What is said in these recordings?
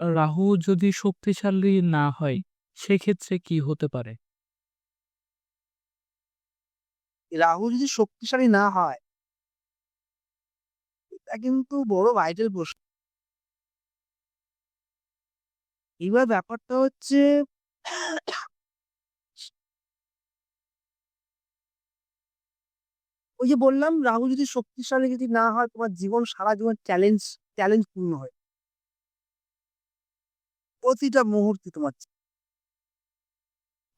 রাহু যদি শক্তিশালী না হয়, সেক্ষেত্রে কি হতে পারে? রাহু যদি শক্তিশালী না হয়, এটা কিন্তু বড় ভাইটাল প্রশ্ন। এবার ব্যাপারটা হচ্ছে ওই যে বললাম, রাহু যদি শক্তিশালী যদি না হয়, তোমার জীবন সারা জীবন চ্যালেঞ্জ চ্যালেঞ্জ পূর্ণ হয়। প্রতিটা মুহূর্তে তোমার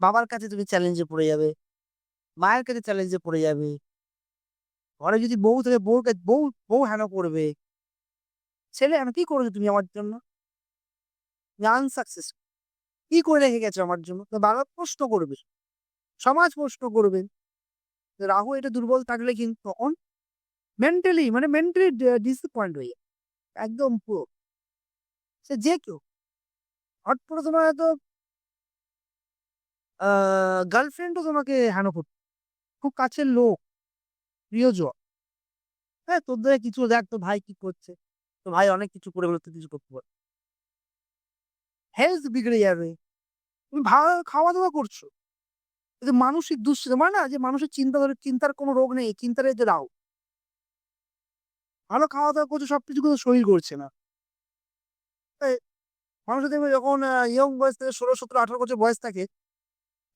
বাবার কাছে তুমি চ্যালেঞ্জে পড়ে যাবে, মায়ের কাছে চ্যালেঞ্জে পড়ে যাবে। ঘরে যদি বউ থাকে, বউর কাছে বউ বউ হেন করবে। ছেলে হেন, কি করেছ তুমি আমার জন্য? আনসাকসেস কি করে রেখে গেছো আমার জন্য? তো বাবা প্রশ্ন করবে, সমাজ প্রশ্ন করবে। রাহু এটা দুর্বল থাকলে কিন্তু তখন মেন্টালি মানে মেন্টালি ডিসঅ্যাপয়েন্ট হয়ে। একদম পুরো সে যে কেউ হট করে তোমার হয়তো গার্লফ্রেন্ডও তোমাকে খুব কাছের লোক, প্রিয়জন। হ্যাঁ তোর দ্বারা কিছু দেখ তো ভাই কি করছে? তো ভাই অনেক কিছু করে বলে তুই কিছু করতে পার। হেলথ বিগড়ে যাবে। তুমি ভালো খাওয়া দাওয়া করছ কিন্তু মানসিক দুশ্চিন্তা মানে না, যে মানুষের চিন্তা ধরে, চিন্তার কোনো রোগ নেই, চিন্তার যে রাও ভালো খাওয়া দাওয়া করছে, সবকিছু কিন্তু শরীর করছে না। মানুষ দেখবে যখন ইয়ং বয়স থেকে ষোলো, সতেরো, আঠারো বছর বয়স থাকে,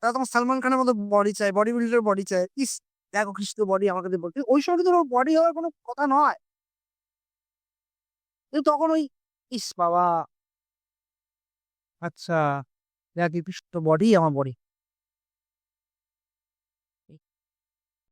তারা তখন সালমান খানের মতো বডি চায় বডি বিল্ডার বডি চায়। ইস, দেখো খ্রিস্ট বডি আমাকে বলতে ওই সময় কিন্তু বডি হওয়ার কোনো কথা নয়। কিন্তু তখন ওই, ইস বাবা। আচ্ছা দেখ খ্রিস্ট বডি আমার বডি